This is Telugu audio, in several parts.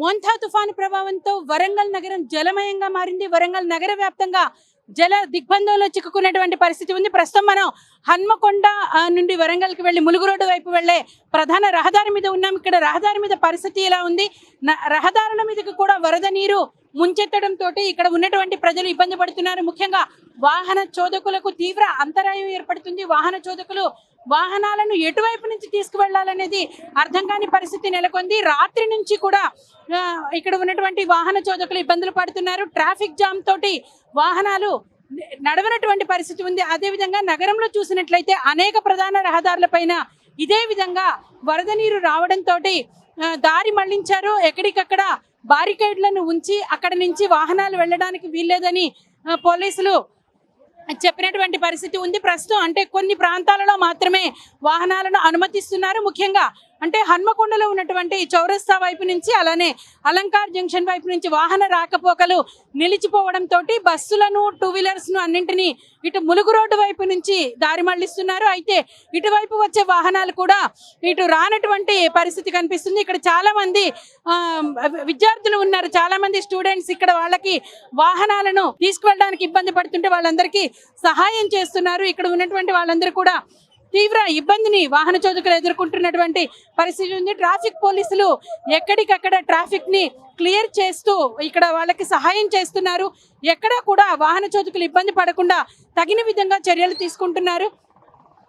మోంథా తుఫాను ప్రభావంతో వరంగల్ నగరం జలమయంగా మారింది. వరంగల్ నగర వ్యాప్తంగా జల దిగ్బంధంలో చిక్కుకున్నటువంటి పరిస్థితి ఉంది. ప్రస్తుతం మనం హన్మకొండ నుండి వరంగల్కి వెళ్ళి ములుగు రోడ్డు వైపు వెళ్ళే ప్రధాన రహదారి మీద ఉన్నాం. ఇక్కడ రహదారి మీద పరిస్థితి ఎలా ఉంది? న- రహదారుల మీదకి కూడా వరద నీరు ముంచెత్తడంతో ఇక్కడ ఉన్నటువంటి ప్రజలు ఇబ్బంది పడుతున్నారు. ముఖ్యంగా వాహన చోదకులకు తీవ్ర అంతరాయం ఏర్పడుతుంది. వాహన చోదకులు వాహనాలను ఎటువైపు నుంచి తీసుకువెళ్ళాలనేది అర్థం కాని పరిస్థితి నెలకొంది. రాత్రి నుంచి కూడా ఇక్కడ ఉన్నటువంటి వాహన చోదకులు ఇబ్బందులు పడుతున్నారు. ట్రాఫిక్ జామ్ తోటి వాహనాలు నడవనటువంటి పరిస్థితి ఉంది. అదేవిధంగా నగరంలో చూసినట్లయితే అనేక ప్రధాన రహదారులపైన ఇదే విధంగా వరద నీరు రావడంతో దారి మళ్ళించారు. ఎక్కడికక్కడ బారికేడ్లను ఉంచి అక్కడ నుంచి వాహనాలు వెళ్ళడానికి వీల్లేదని పోలీసులు చెప్పినటువంటి పరిస్థితి ఉంది. ప్రస్తుతం అంటే కొన్ని ప్రాంతాలలో మాత్రమే వాహనాలను అనుమతిస్తున్నారు. ముఖ్యంగా అంటే హన్మకొండలో ఉన్నటువంటి చౌరస్తా వైపు నుంచి అలానే అలంకార్ జంక్షన్ వైపు నుంచి వాహన రాకపోకలు నిలిచిపోవడంతో బస్సులను టూ వీలర్స్ను అన్నింటినీ ఇటు ములుగు రోడ్డు వైపు నుంచి దారి మళ్ళిస్తున్నారు అయితే ఇటువైపు వచ్చే వాహనాలు కూడా ఇటు రానటువంటి పరిస్థితి కనిపిస్తుంది. ఇక్కడ చాలా మంది ఆ, విద్యార్థులు ఉన్నారు. చాలా మంది స్టూడెంట్స్ ఇక్కడ వాళ్ళకి వాహనాలను తీసుకువెళ్ళడానికి ఇబ్బంది పడుతుంటే వాళ్ళందరికీ సహాయం చేస్తున్నారు. ఇక్కడ ఉన్నటువంటి వాళ్ళందరూ కూడా తీవ్ర ఇబ్బందిని వాహన చోదకులు ఎదుర్కొంటున్నటువంటి పరిస్థితి ఉంది. ట్రాఫిక్ పోలీసులు ఎక్కడికక్కడ ట్రాఫిక్ని క్లియర్ చేస్తూ ఇక్కడ వాళ్ళకి సహాయం చేస్తున్నారు. ఎక్కడా కూడా వాహన చోదకులు ఇబ్బంది పడకుండా తగిన విధంగా చర్యలు తీసుకుంటున్నారు.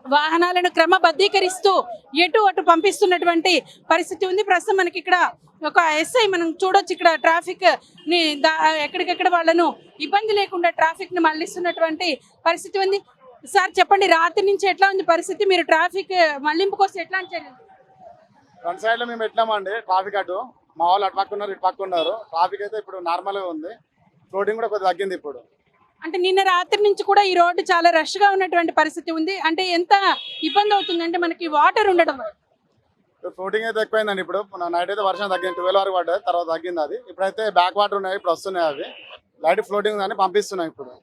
వాహనాలను క్రమబద్ధీకరిస్తూ ఎటు అటు పంపిస్తున్నటువంటి పరిస్థితి ఉంది. ప్రస్తుతం మనకి ఇక్కడ ఒక ఎస్ఐ మనం చూడొచ్చు. ఇక్కడ ట్రాఫిక్ని ఎక్కడికెక్కడ వాళ్ళను ఇబ్బంది లేకుండా ట్రాఫిక్ని మళ్ళిస్తున్నటువంటి పరిస్థితి ఉంది. సార్ చెప్పండి రాత్రి నుంచి ఎట్లా ఉంది పరిస్థితి? మీరు ట్రాఫిక్ మళ్ళింపు కోసం ఫ్రంట్ సైడ్లో మేము ఎట్లామండి ట్రాఫిక్ అటు మా వాళ్ళు అటు పక్క ఉన్నారు ఇటు పక్క ఉన్నారు. ట్రాఫిక్ అయితే ఇప్పుడు నార్మల్గా ఉంది. ఫ్లోటింగ్ కూడా కొద్దిగా తగ్గింది ఇప్పుడు. అంటే నిన్న రాత్రి నుంచి కూడా ఈ రోడ్డు చాలా రష్గా ఉన్నటువంటి పరిస్థితి ఉంది. అంటే ఎంత ఇబ్బంది అవుతుంది? అంటే మనకి వాటర్ ఉండడం. ఫ్లోటింగ్ అయితే ఎక్కువైందండి ఇప్పుడు. నైట్ అయితే వర్షం తగ్గింది ట్వెల్వ్ వరకు పడ్డది తర్వాత తగ్గింది అది. ఇప్పుడైతే బ్యాక్ వాటర్ ఉన్నాయి ఇప్పుడు వస్తున్నాయి అవి. లైట్ ఫ్లోటింగ్ ఉందని పంపిస్తున్నాయి ఇప్పుడు.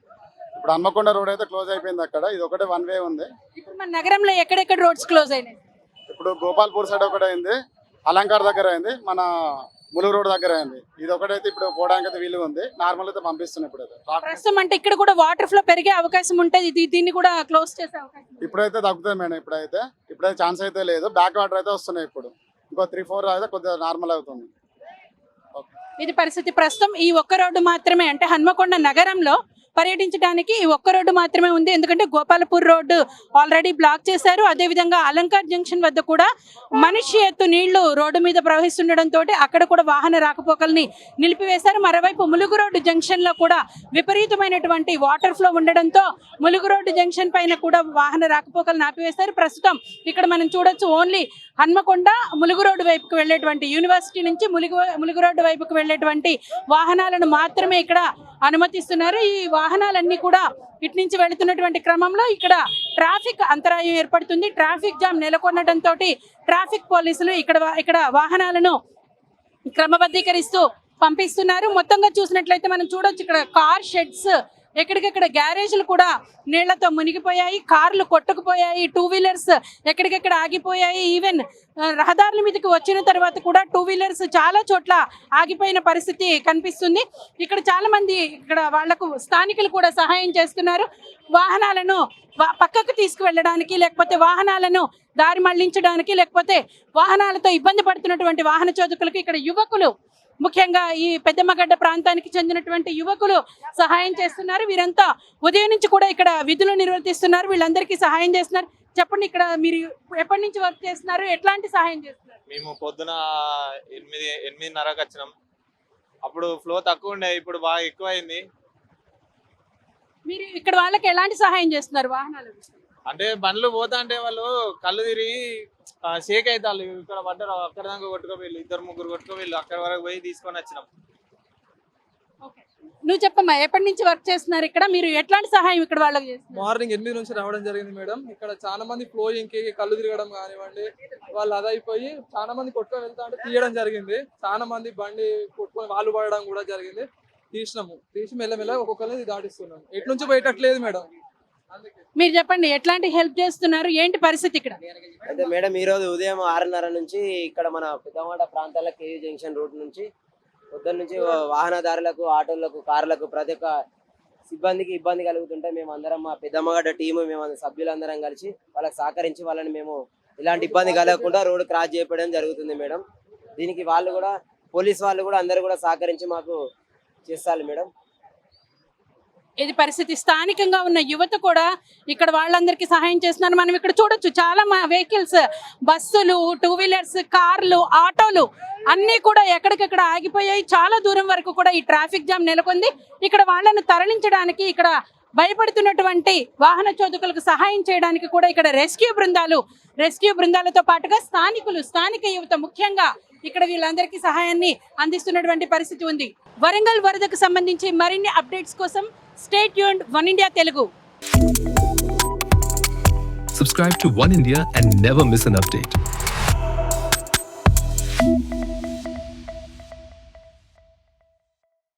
ఇప్పుడు హన్మకొండ రోడ్ అయితే క్లోజ్ అయిపోయింది అక్కడ. ఇది ఒకటే వన్ వే ఉంది. ఇప్పుడు మన నగరంలో ఎక్కడెక్కడ రోడ్స్ క్లోజ్ అయినాయి? ఇప్పుడు గోపాల్పూర్ సైడ్ ఒకటి అయింది అలంకార్ దగ్గర అయింది మన ములుగు రోడ్ దగ్గర అయింది. ఇది ఒకటైతే ఇప్పుడు పోవడానికి అయితే వీలు ఉంది. నార్మల్ అయితే పంపిస్తున్నాయి ట్రాఫిక్ ప్రస్తుతం అంటే ఇక్కడ కూడా వాటర్ ఫ్లో పెరిగే అవకాశం ఉంటుంది ఇది దీన్ని కూడా క్లోజ్ చేసే అవకాశం. ఇప్పుడైతే తగ్గుతుంది మేడం ఇప్పుడైతే. ఇప్పుడైతే ఛాన్స్ అయితే లేదు. బ్యాక్ వాటర్ అయితే వస్తున్నాయి ఇప్పుడు. ఇంకో త్రీ ఫోర్ అయితే కొద్దిగా నార్మల్ అవుతుంది. ఇది పరిస్థితి. ప్రస్తుతం ఈ ఒక్క రోడ్డు మాత్రమే అంటే హన్మకొండ నగరంలో పర్యటించడానికి ఒక్క రోడ్డు మాత్రమే ఉంది. ఎందుకంటే గోపాలపూర్ రోడ్డు ఆల్రెడీ బ్లాక్ చేశారు. అదేవిధంగా అలంకార్ జంక్షన్ వద్ద కూడా మనిషి ఎత్తు నీళ్ళు రోడ్డు మీద ప్రవహిస్తుండటంతో అక్కడ కూడా వాహన రాకపోకల్ని నిలిపివేశారు. మరోవైపు ములుగు రోడ్డు జంక్షన్లో కూడా విపరీతమైనటువంటి వాటర్ ఫ్లో ఉండడంతో ములుగు రోడ్డు జంక్షన్ పైన కూడా వాహన రాకపోకలు ఆపివేశారు. ప్రస్తుతం ఇక్కడ మనం చూడొచ్చు ఓన్లీ హన్మకొండ ములుగు రోడ్డు వైపుకు వెళ్ళేటువంటి యూనివర్సిటీ నుంచి ములుగు ములుగు రోడ్డు వైపుకు వెళ్ళేటువంటి వాహనాలను మాత్రమే ఇక్కడ అనుమతిస్తున్నారు. ఈ వాహనాలన్నీ కూడా ఇటు నుంచి వెళుతున్నటువంటి క్రమంలో ఇక్కడ ట్రాఫిక్ అంతరాయం ఏర్పడుతుంది. ట్రాఫిక్ జామ్ నెలకొనడంతో ట్రాఫిక్ పోలీసులు ఇక్కడ ఇక్కడ వాహనాలను క్రమబద్ధీకరిస్తూ పంపిస్తున్నారు. మొత్తంగా చూసినట్లయితే మనం చూడొచ్చు ఇక్కడ కార్ షెడ్స్ ఎక్కడికక్కడ గ్యారేజ్లు కూడా నీళ్ళతో మునిగిపోయాయి కార్లు కొట్టుకుపోయాయి టూ వీలర్స్ ఎక్కడికక్కడ ఆగిపోయాయి. ఈవెన్ రహదారుల మీదకి వచ్చిన తర్వాత కూడా టూ వీలర్స్ చాలా చోట్ల ఆగిపోయిన పరిస్థితి కనిపిస్తుంది. ఇక్కడ చాలా మంది ఇక్కడ వాళ్ళకు స్థానికులు కూడా సహాయం చేస్తున్నారు. వాహనాలను పక్కకు తీసుకువెళ్ళడానికి లేకపోతే వాహనాలను దారి మళ్ళించడానికి లేకపోతే వాహనాలతో ఇబ్బంది పడుతున్నటువంటి వాహన చోదకులకు ఇక్కడ యువకులు ముఖ్యంగా ఈ పెద్దమ్మగడ్డ ప్రాంతానికి చెందినటువంటి యువకులు సహాయం చేస్తున్నారు. వీరంతా ఉదయం నుంచి కూడా ఇక్కడ విధులు నిర్వర్తిస్తున్నారు. వీళ్ళందరికీ సహాయం చేస్తున్నారు. చెప్పండి ఇక్కడ మీరు ఎప్పటి నుంచి వర్క్ చేస్తున్నారు? ఎట్లాంటి సహాయం చేస్తున్నారు? మేము పొద్దున ఎనిమిది ఎనిమిదిన్నరకు వచ్చినాం. అప్పుడు ఫ్లో తక్కువ ఉండే ఇప్పుడు బాగా ఎక్కువ అయింది మీరు ఇక్కడ వాళ్ళకి ఎలాంటి సహాయం చేస్తున్నారు? వాహనాలు అంటే బండ్లు పోతా అంటే వాళ్ళు కళ్ళు తిరిగి ఆ, షేక్ అవుతారు ఇక్కడ పడ్డారు అక్కడ దాకా కొట్టుకోపోయి ఇద్దరు ముగ్గురు కొట్టుకోపోయి అక్కడ వరకు పోయి తీసుకొని వచ్చినాం. నువ్వు చెప్పమ్మా ఎప్పటి నుంచి వర్క్ చేస్తున్నారు ఇక్కడ? మీరు ఎట్లాంటి సహాయం ఇక్కడ వాళ్ళకి చేస్తున్నారు? మార్నింగ్ ఎనిమిది నుంచి రావడం జరిగింది మేడం. ఇక్కడ చాలా మంది ఫ్లోయింగ్కి కళ్ళు తిరగడం కానివ్వండి వాళ్ళు అదైపోయి చాలా మంది కొట్టుకొని వెళ్తా అంటే తీయడం జరిగింది. చాలా మంది బండి కొట్టుకొని వాళ్ళు పడడం కూడా జరిగింది. తీసినాము. తీసి మెల్లమెల్ల ఒక్కొక్కరిని దాటిస్తున్నాం ఎటు నుంచి పోయేటట్లేదు మేడం. మీరు చెప్పండి ఎట్లాంటి హెల్ప్ చేస్తున్నారు? ఏంటి పరిస్థితి ఇక్కడ? అయితే మేడం ఈ రోజు ఉదయం ఆరున్నర నుంచి ఇక్కడ మన పెద్దమాట ప్రాంతాల కేయూ జంక్షన్ రూట్ నుంచి పొద్దున్న నుంచి వాహనదారులకు ఆటోలకు కార్లకు ప్రతి ఒక్క సిబ్బందికి ఇబ్బంది కలుగుతుంటే మేము అందరం మా పెద్దమ్మగడ్డ టీము మేము అందరం సభ్యులందరం కలిసి వాళ్ళకి సహకరించి వాళ్ళని మేము ఇలాంటి ఇబ్బంది కలగకుండా రోడ్డు క్రాస్ చేయడం జరుగుతుంది మేడం. దీనికి వాళ్ళు కూడా పోలీస్ వాళ్ళు కూడా అందరూ కూడా సహకరించి మాకు చేస్తారు మేడం. ఇది పరిస్థితి స్థానికంగా ఉన్న యువత కూడా ఇక్కడ వాళ్ళందరికీ సహాయం చేస్తున్నారు. మనం ఇక్కడ చూడొచ్చు చాలా వెహికల్స్ బస్సులు టూ వీలర్స్ కార్లు ఆటోలు అన్నీ కూడా ఎక్కడికక్కడ ఆగిపోయాయి. చాలా దూరం వరకు కూడా ఈ ట్రాఫిక్ జామ్ నెలకొంది. ఇక్కడ వాళ్ళను తరలించడానికి ఇక్కడ భయపడుతున్నటువంటి వాహన చోదకులకు సహాయం చేయడానికి కూడా ఇక్కడ రెస్క్యూ బృందాలు రెస్క్యూ బృందాలతో పాటుగా స్థానికులు స్థానిక యువత ముఖ్యంగా ఇక్కడ వీళ్ళందరికీ సహాయాన్ని అందిస్తున్నటువంటి పరిస్థితి ఉంది. వరంగల్ వరదకు సంబంధించి మరిన్ని అప్డేట్స్ కోసం state Yoon one India Telugu Subscribe to One India and never miss an update.